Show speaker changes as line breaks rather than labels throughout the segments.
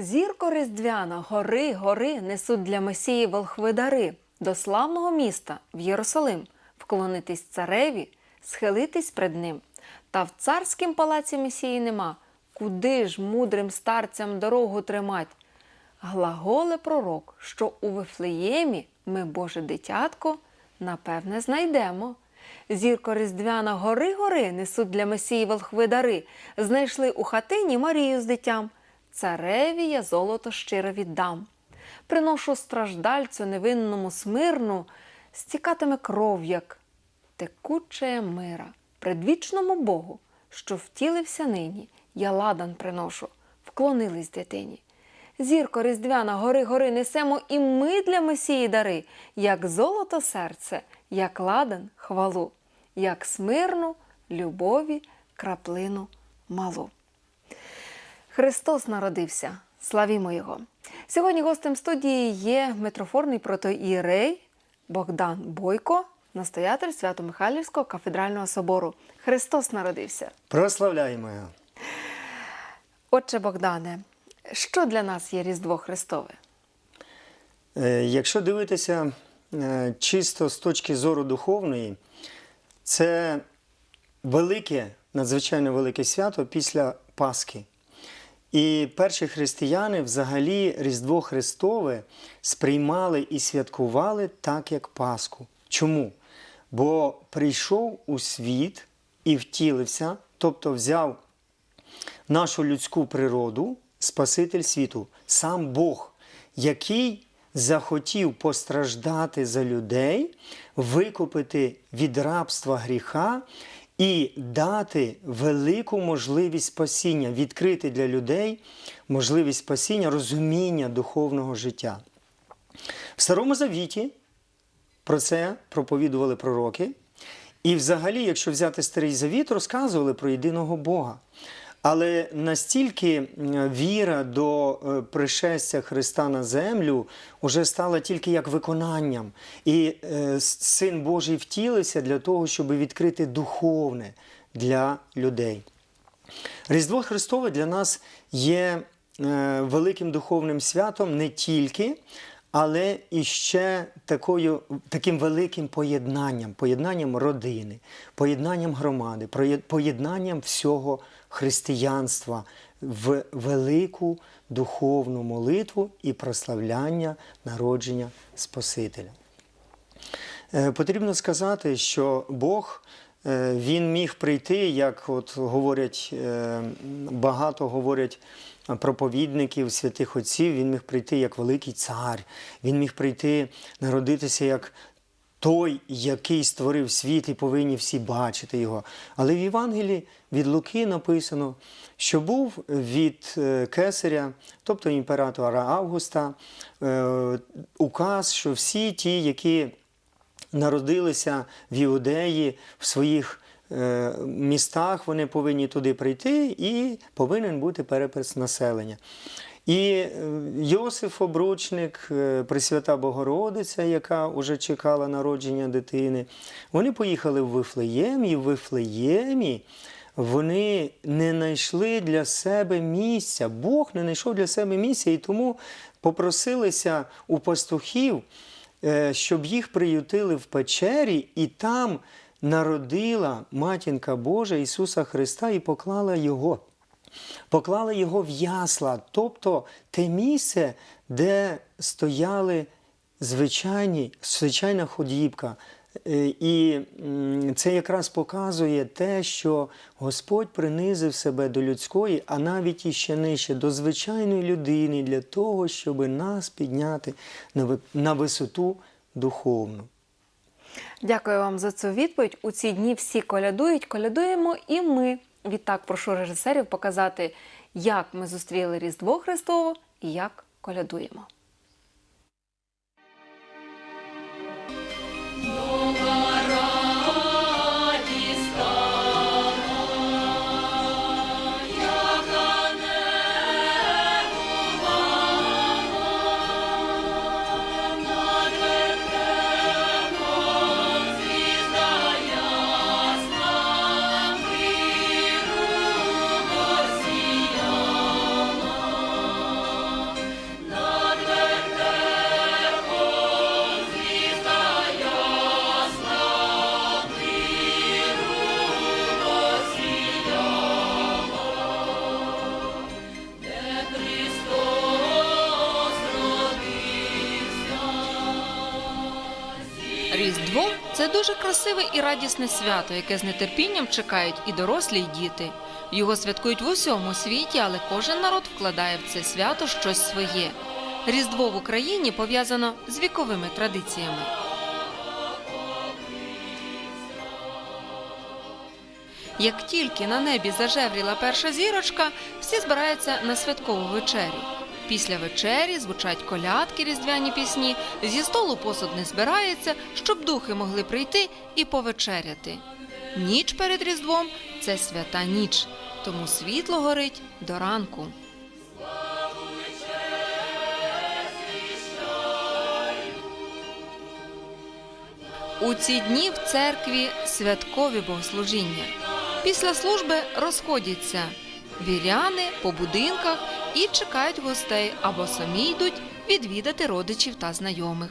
Зірко різдвяна, гори, гори несуть для Месії волхви дари до славного міста в Єрусалим, вклонитись цареві, схилитись пред ним. Та в царськім палаці Месії нема. Куди ж мудрим старцям дорогу тримать? Глаголе пророк, що у Вифлеємі ми Боже дитятко напевне знайдемо. Зірко різдвяна гори гори несуть для Месії волхви дари. Знайшли у хатині Марію з дитям. Цареві я золото щиро віддам. Приношу страждальцю невинному смирну, стікатиме кров, як текучая мира, предвічному Богу, що втілився нині, я ладан приношу, вклонились дитині. Зірко різдвяна, гори гори несемо і ми для Месії дари, як золото серце, як ладан хвалу, як смирну любові краплину малу. Христос народився. Славімо Його! Сьогодні гостем студії є митрофорний протоієрей Богдан Бойко, настоятель Свято-Михайлівського кафедрального собору. Христос народився.
Прославляємо його.
Отче Богдане, що для нас є Різдво Христове?
Е, Якщо дивитися е, чисто з точки зору духовної, це велике, надзвичайно велике свято після Пасхи. І перші християни взагалі Різдво Христове сприймали і святкували так, як Пасху. Чому? Бо прийшов у світ і втілився, тобто взяв нашу людську природу, Спаситель світу, сам Бог, який захотів постраждати за людей, викупити від рабства гріха і дати велику можливість спасіння, відкрити для людей можливість спасіння, розуміння духовного життя. В Старому Завіті про це проповідували пророки. І взагалі, якщо взяти старий завіт, розказували про єдиного Бога. Але настільки віра до е, пришестя Христа на землю вже стала тільки як виконанням. І е, Син Божий втілився для того, щоб відкрити духовне для людей. Різдво Христове для нас є е, великим духовним святом не тільки, але і ще такою, таким великим поєднанням, поєднанням родини, поєднанням громади, поєднанням всього християнства в велику духовну молитву і прославляння народження Спасителя. Е, Потрібно сказати, що Бог е, він міг прийти, як от говорять е, багато говорять проповідників, святих отців, він міг прийти як великий цар, він міг прийти, народитися як той, який створив світ, і повинні всі бачити його. Але в Євангелії від Луки написано, що був від е, кесаря, тобто імператора Августа, е, указ, що всі ті, які народилися в Іудеї в своїх містах, вони повинні туди прийти і повинен бути перепис населення. І е, Йосиф Обручник, е, Пресвята Богородиця, яка вже чекала народження дитини, вони поїхали в Вифлеєм, і в Вифлеємі вони не знайшли для себе місця. Бог не знайшов для себе місця, і тому попросилися у пастухів, е, щоб їх приютили в печері, і там народила матінка Божа Ісуса Христа і поклала Його. Поклала його в ясла, тобто те місце, де стояли звичайні, звичайна ходібка. Е, І це якраз показує те, що Господь принизив себе до людської, а навіть іще нижче до звичайної людини для того, щоб нас підняти на висоту духовну.
Дякую вам за цю відповідь. У ці дні всі колядують, колядуємо і ми. Відтак прошу режисерів показати, як ми зустріли Різдво Христово і як колядуємо. Це дуже красиве і радісне свято, яке з нетерпінням чекають і дорослі, і діти. Його святкують в усьому світі, але кожен народ вкладає в це свято щось своє. Різдво в Україні пов'язано з віковими традиціями. Як тільки на небі зажевріла перша зірочка, всі збираються на святкову вечерю. Після вечері звучать колядки, різдвяні пісні, зі столу посуд не збирається, щоб духи могли прийти і повечеряти. Ніч перед Різдвом це свята ніч, тому світло горить до ранку. У ці дні в церкві святкові богослужіння. Після служби розходяться віряни по будинках і чекають гостей або самі йдуть відвідати родичів та знайомих.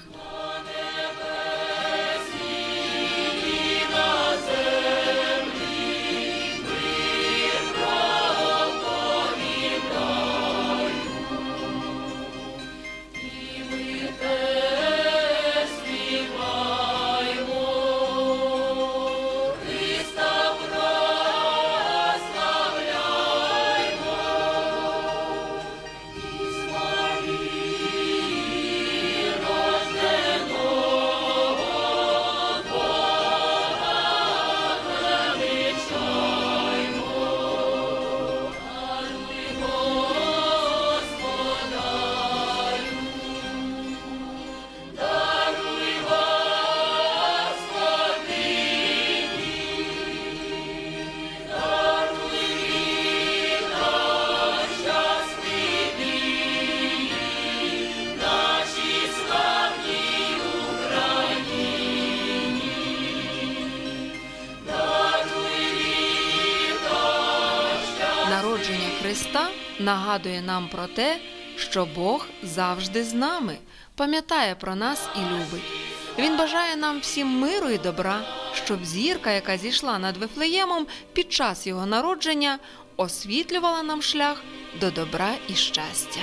Нагадує нам про те, що Бог завжди з нами, пам'ятає про нас і любить. Він бажає нам всім миру і добра, щоб зірка, яка зійшла над Вифлеємом під час його народження, освітлювала нам шлях до добра і щастя.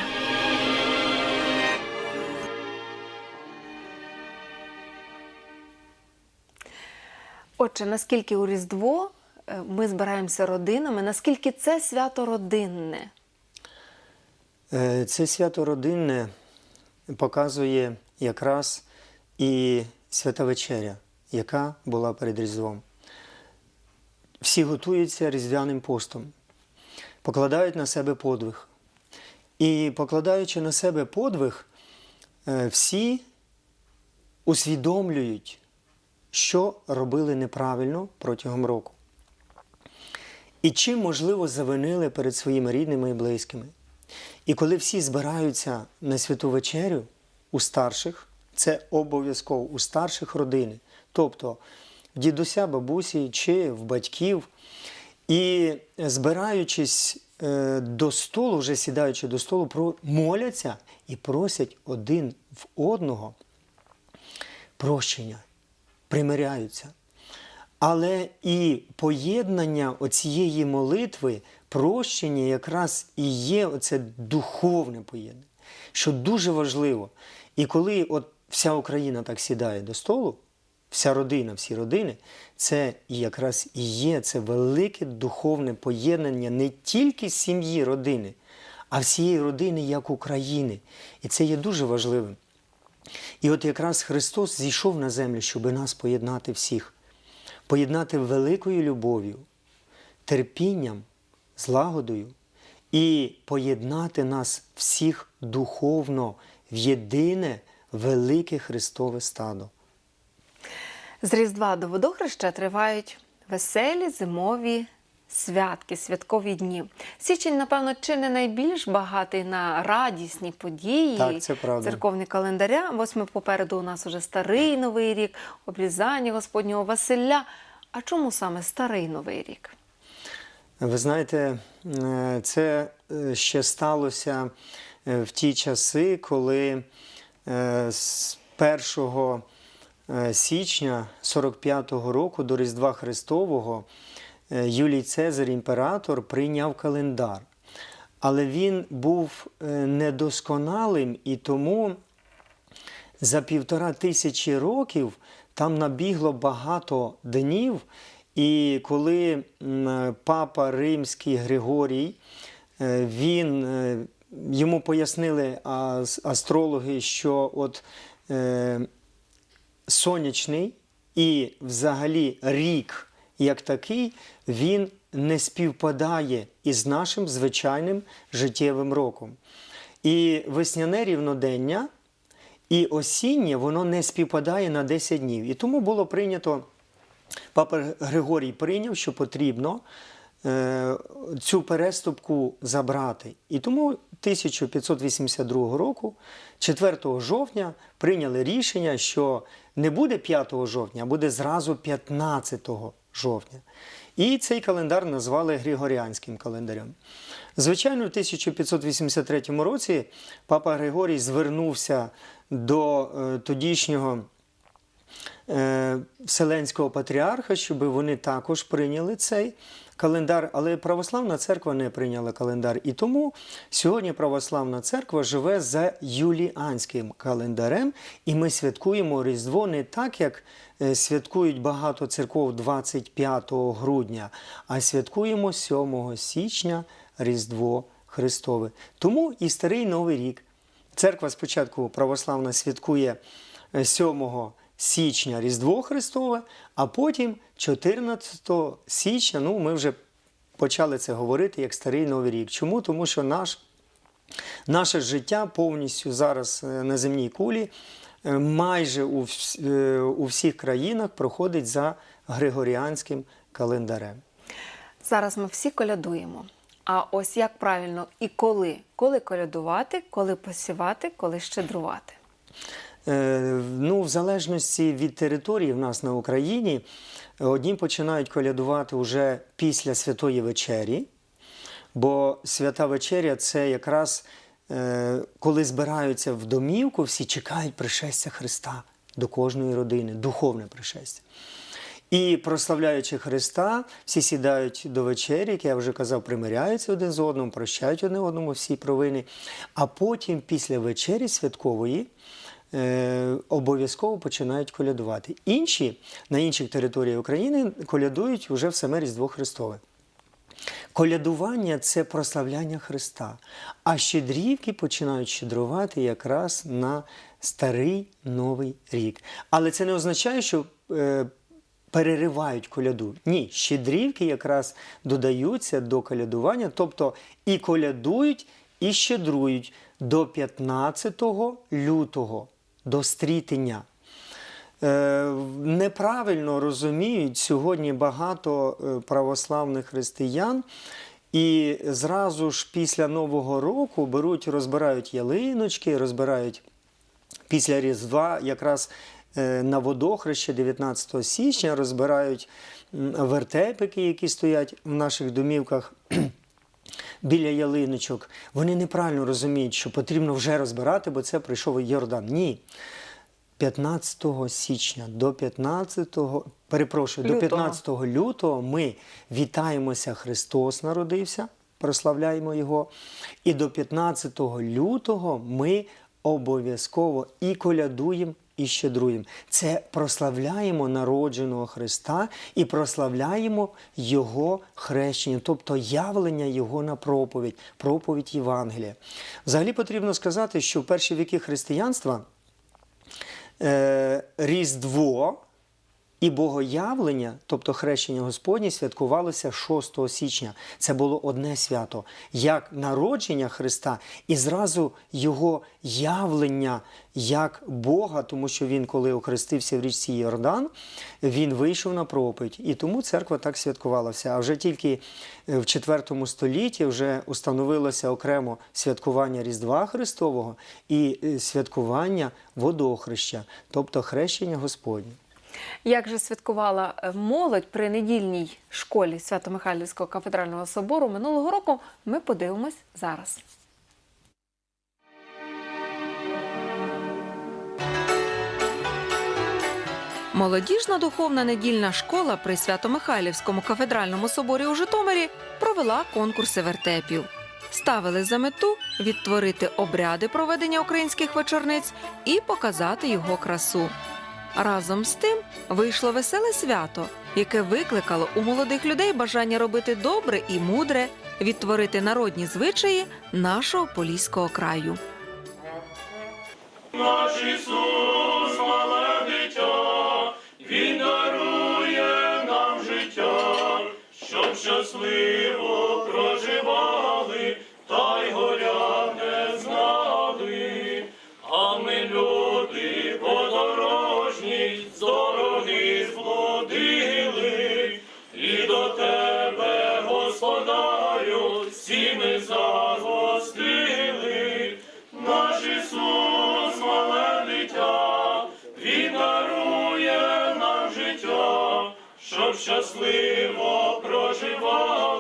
Отже, наскільки у Різдво е, ми збираємося родинами, наскільки це свято родинне?
Е, Це свято родинне показує якраз і свята вечеря, яка була перед Різдвом. Всі готуються різдвяним постом, покладають на себе подвиг. І покладаючи на себе подвиг, е, всі усвідомлюють, що робили неправильно протягом року. І чим, можливо, завинили перед своїми рідними і близькими. І коли всі збираються на святу вечерю у старших, це обов'язково у старших родини, тобто в дідуся, бабусі чи в батьків, і збираючись е, до столу, вже сідаючи до столу, моляться і просять один в одного прощення, примиряються. Але і поєднання оцієї молитви, прощення якраз і є оце духовне поєднання, що дуже важливо. І коли от вся Україна так сідає до столу, вся родина, всі родини, це якраз і є це велике духовне поєднання не тільки сім'ї родини, а всієї родини як України. І це є дуже важливим. І от якраз Христос зійшов на землю, щоб нас поєднати всіх, поєднати великою любов'ю, терпінням, злагодою і поєднати нас всіх духовно в єдине велике Христове стадо.
З Різдва до Водохреща тривають веселі зимові святки, святкові дні. Січень, напевно, чи не найбільш багатий на радісні події.
Так, це правда.
Церковні календаря. Ось ми попереду у нас уже старий новий рік, обрізання Господнього Василя. А чому саме старий новий рік?
Ви знаєте, е, це е, ще сталося е, в ті часи, коли з 1 е, січня 45-го року до Різдва Христового Юлій Цезар, імператор, прийняв календар. Але він був недосконалим і тому за півтора тисячі років там набігло багато днів, і коли папа Римський Григорій, е, він, е, йому пояснили астрологи, що от е, сонячний і взагалі рік як такий, він не співпадає із нашим звичайним життєвим роком. І весняне рівнодення і осіннє воно не співпадає на 10 днів. І тому було прийнято, папа Григорій прийняв, що потрібно е, цю переступку забрати. І тому 1582 року, 4 жовтня, прийняли рішення, що не буде 5 жовтня, а буде зразу 15 жовтня. І цей календар назвали Григоріанським календарем. Звичайно, в 1583 році папа Григорій звернувся до е, тодішнього Вселенського патріарха, щоб вони також прийняли цей календар, але православна церква не прийняла календар. І тому сьогодні православна церква живе за юліанським календарем, і ми святкуємо Різдво не так, як е, святкують багато церков 25 грудня, а святкуємо 7 січня Різдво Христове. Тому і старий Новий рік. Церква спочатку православна святкує е, 7 січня Різдво Христове, а потім 14 січня, ну ми вже почали це говорити як Старий Новий рік. Чому? Тому що наш, наше життя повністю зараз е, на земній кулі е, майже у, е, у всіх країнах проходить за Григоріанським календарем.
Зараз ми всі колядуємо. А ось як правильно і коли? Коли колядувати, коли посівати, коли щедрувати.
Е, Ну, в залежності від території в нас на Україні, одні починають колядувати вже після Святої вечері, бо свята вечеря це якраз е, коли збираються в домівку, всі чекають пришестя Христа до кожної родини, духовне пришестя. І прославляючи Христа, всі сідають до вечері, як я вже казав, примиряються один з одним, прощають одне одному всі провини. А потім, після вечері святкової, е, обов'язково починають колядувати. Інші на інших територіях України колядують вже в саме Різдво Христове. Колядування це прославляння Христа, а щедрівки починають щедрувати якраз на старий Новий рік. Але це не означає, що е, переривають коляду. Ні, щедрівки якраз додаються до колядування, тобто і колядують, і щедрують до 15 лютого, до стрітення. Е, неправильно розуміють сьогодні багато е, православних християн. І зразу ж після Нового року беруть, розбирають ялиночки, розбирають після Різдва, якраз е, на водохреще 19 січня, розбирають вертепики, які стоять в наших домівках. Біля ялиночок, вони неправильно розуміють, що потрібно вже розбирати, бо це прийшов Йордан. Ні. 15 січня до 15, перепрошую, до 15 лютого ми вітаємося, Христос народився, прославляємо Його. І до 15 лютого ми обов'язково і колядуємо, і щедруємо. Це прославляємо народженого Христа і прославляємо Його хрещення, тобто явлення Його на проповідь, проповідь Євангелія. Взагалі потрібно сказати, що в перші віки християнства е, Різдво і Богоявлення, тобто хрещення Господнє, святкувалося 6 січня. Це було одне свято, як народження Христа і зразу Його явлення як Бога, тому що він, коли охрестився в річці Йордан, він вийшов на проповідь. І тому церква так святкувалася. А вже тільки е, в IV столітті вже установилося окремо святкування Різдва Христового і е, святкування водохреща, тобто хрещення Господнє.
Як же святкувала е, молодь при недільній школі Свято-Михайлівського кафедрального собору минулого року, ми подивимось зараз. Молодіжна духовна недільна школа при Свято-Михайлівському кафедральному соборі у Житомирі провела конкурси вертепів. Ставили за мету відтворити обряди проведення українських вечорниць і показати його красу. Разом з тим вийшло веселе свято, яке викликало у молодих людей бажання робити добре і мудре, відтворити народні звичаї нашого поліського краю.
Наш Ісус, мале дитя, Він дарує нам життя, щоб щасливо Ісус, мале дитя, дарує нам життя, щоб щасливо проживали,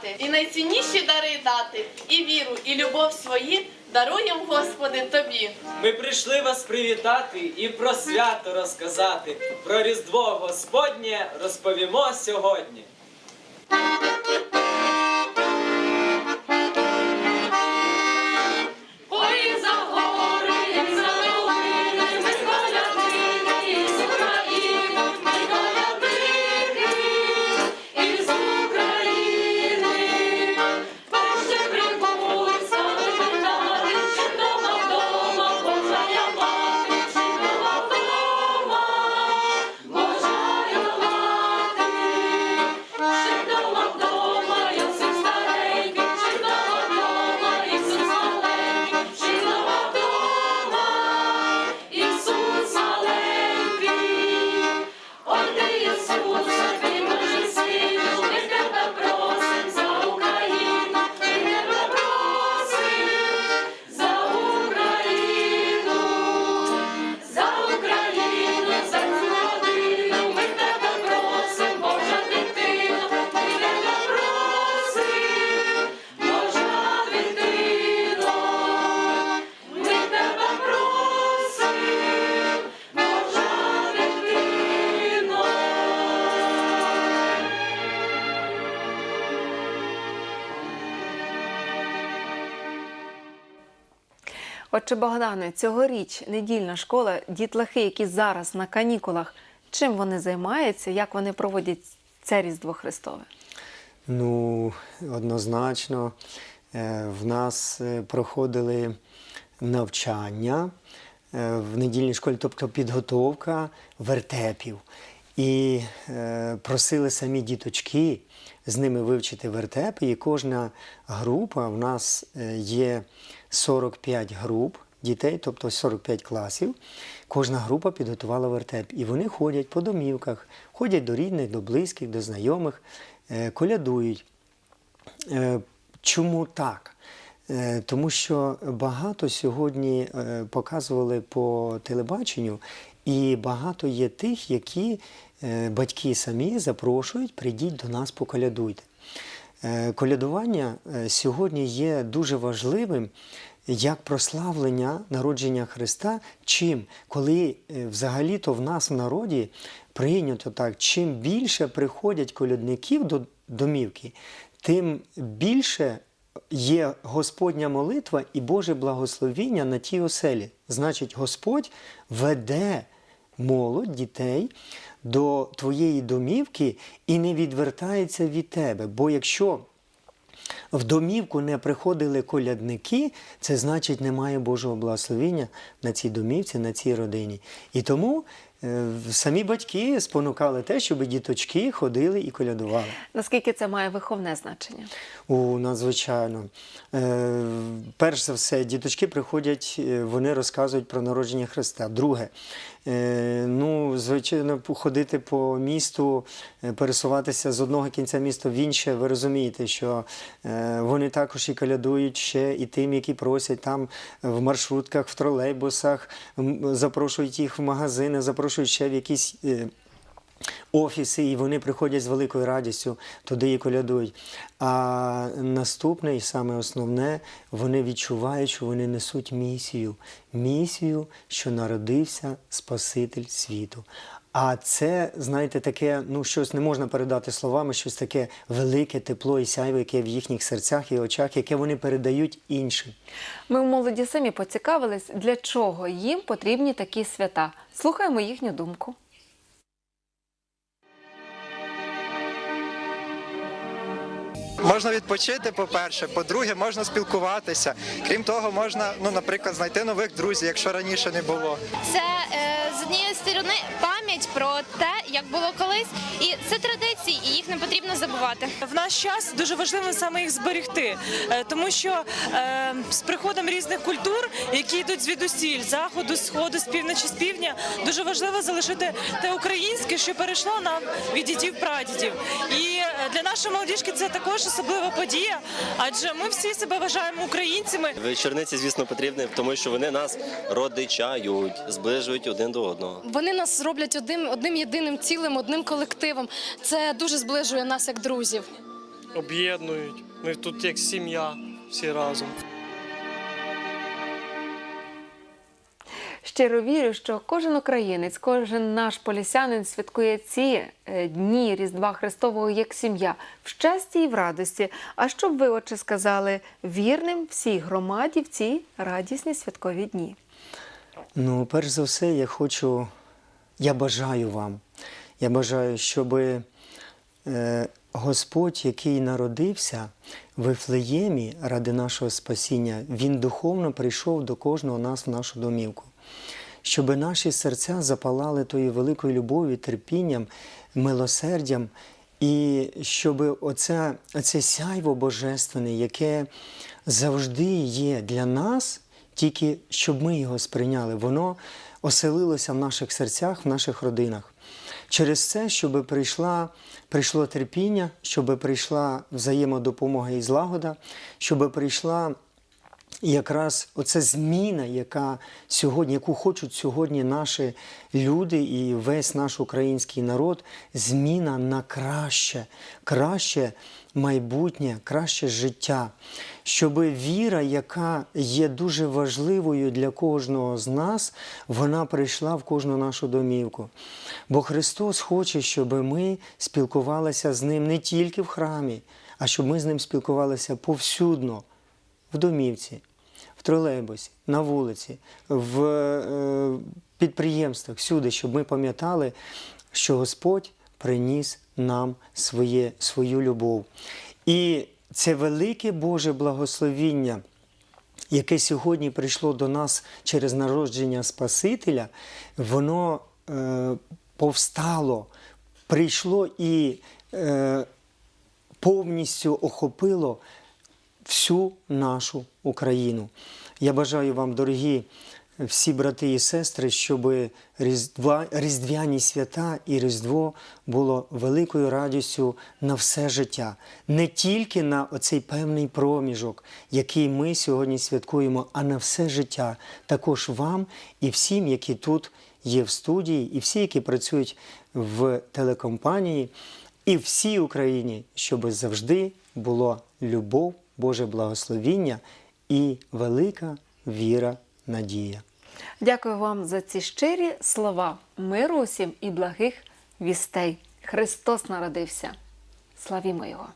привітати, і найцінніші дари дати, і віру, і любов свої даруєм, Господи, тобі.
Ми прийшли вас привітати і про свято розказати. Про Різдво Господнє розповімо сьогодні.
Отче Богдане, цьогоріч недільна школа, дітлахи, які зараз на канікулах, чим вони займаються, як вони проводять це Різдво Христове?
Ну, однозначно, е, в нас е, проходили навчання е, в недільній школі, тобто підготовка вертепів. І просили самі діточки з ними вивчити вертепи. І кожна група в нас є 45 груп дітей, тобто 45 класів. Кожна група підготувала вертеп. І вони ходять по домівках, ходять до рідних, до близьких, до знайомих, е, колядують. Е, Чому так? Е, Тому що багато сьогодні показували по телебаченню, і багато є тих, які батьки самі запрошують, прийдіть до нас, поколядуйте. Е, Колядування е, сьогодні є дуже важливим як прославлення народження Христа. Чим, коли е, взагалі-то в нас в народі прийнято так, чим більше приходять колядників до домівки, тим більше є Господня молитва і Боже благословіння на тій оселі. Значить, Господь веде молодь, дітей до твоєї домівки і не відвертається від тебе. Бо якщо в домівку не приходили колядники, це значить немає Божого благословення на цій домівці, на цій родині. І тому е, самі батьки спонукали те, щоб діточки ходили і колядували.
Наскільки це має виховне значення?
У надзвичайно. Е, перш за все, діточки приходять, е, вони розказують про народження Христа. Друге, ну, звичайно, ходити по місту, е, пересуватися з одного кінця міста в інше, ви розумієте, що е, вони також і колядують ще і тим, які просять там в маршрутках, в тролейбусах, запрошують їх в магазини, запрошують ще в якісь. Офіси, і вони приходять з великою радістю туди і колядують. А наступне і саме основне, вони відчувають, що вони несуть місію. Місію, що народився Спаситель світу. А це, знаєте, таке, ну щось не можна передати словами, щось таке велике тепло і сяйво, яке в їхніх серцях і очах, яке вони передають іншим.
Ми у молоді самі поцікавились, для чого їм потрібні такі свята. Слухаємо їхню думку.
Можна відпочити, по-перше. По-друге, можна спілкуватися. Крім того, можна, ну, наприклад, знайти нових друзів, якщо раніше не було.
Це е, з однієї сторони пам'ять про те, як було колись, і це традиції, і їх не потрібно забувати.
В наш час дуже важливо саме їх зберегти, е, тому що е, з приходом різних культур, які йдуть звідусіль, заходу, сходу, з півночі, з півдня, дуже важливо залишити те українське, що перейшло нам від дідів прадідів. І е, для нашої молодіжки це також особлива подія, адже ми всі себе вважаємо українцями.
Вечорниці, звісно, потрібні, тому що вони нас родичають, зближують один до одного.
Вони нас роблять одним, одним єдиним цілим, одним колективом. Це дуже зближує нас як друзів.
об'єднують. Ми тут як сім'я всі разом.
Щиро вірю, що кожен українець, кожен наш полісянин святкує ці е, дні Різдва Христового як сім'я в щасті і в радості. А щоб ви, отче, сказали вірним всій громаді в ці радісні святкові дні.
Ну, перш за все, я хочу, я бажаю вам, я бажаю, щоб е, Господь, який народився в Вифлеємі ради нашого спасіння, Він духовно прийшов до кожного нас в нашу домівку. Щоб наші серця запалали тою великою любов'ю, терпінням, милосердям, і щоб оце, оце сяйво божественне, яке завжди є для нас, тільки щоб ми його сприйняли, воно оселилося в наших серцях, в наших родинах. Через це, щоб прийшла, прийшло терпіння, щоб прийшла взаємодопомога і злагода, щоб прийшла якраз оця зміна, яка сьогодні, яку хочуть сьогодні наші люди і весь наш український народ, зміна на краще, краще майбутнє, краще життя, щоб віра, яка є дуже важливою для кожного з нас, вона прийшла в кожну нашу домівку. Бо Христос хоче, щоб ми спілкувалися з Ним не тільки в храмі, а щоб ми з ним спілкувалися повсюдно в домівці, в тролейбусі, на вулиці, в е, підприємствах, всюди, щоб ми пам'ятали, що Господь приніс нам своє, свою любов. І це велике Боже благословіння, яке сьогодні прийшло до нас через народження Спасителя, воно е, повстало, прийшло і е, повністю охопило всю нашу Україну. Я бажаю вам, дорогі всі брати і сестри, щоб Різдва, Різдвяні свята і Різдво було великою радістю на все життя, не тільки на оцей певний проміжок, який ми сьогодні святкуємо, а на все життя. Також вам і всім, які тут є в студії, і всі, які працюють в телекомпанії, і всій Україні, щоб завжди було любов, Боже благословіння і велика віра, надія.
Дякую вам за ці щирі слова, миру усім і благих вістей. Христос народився. Славімо Його!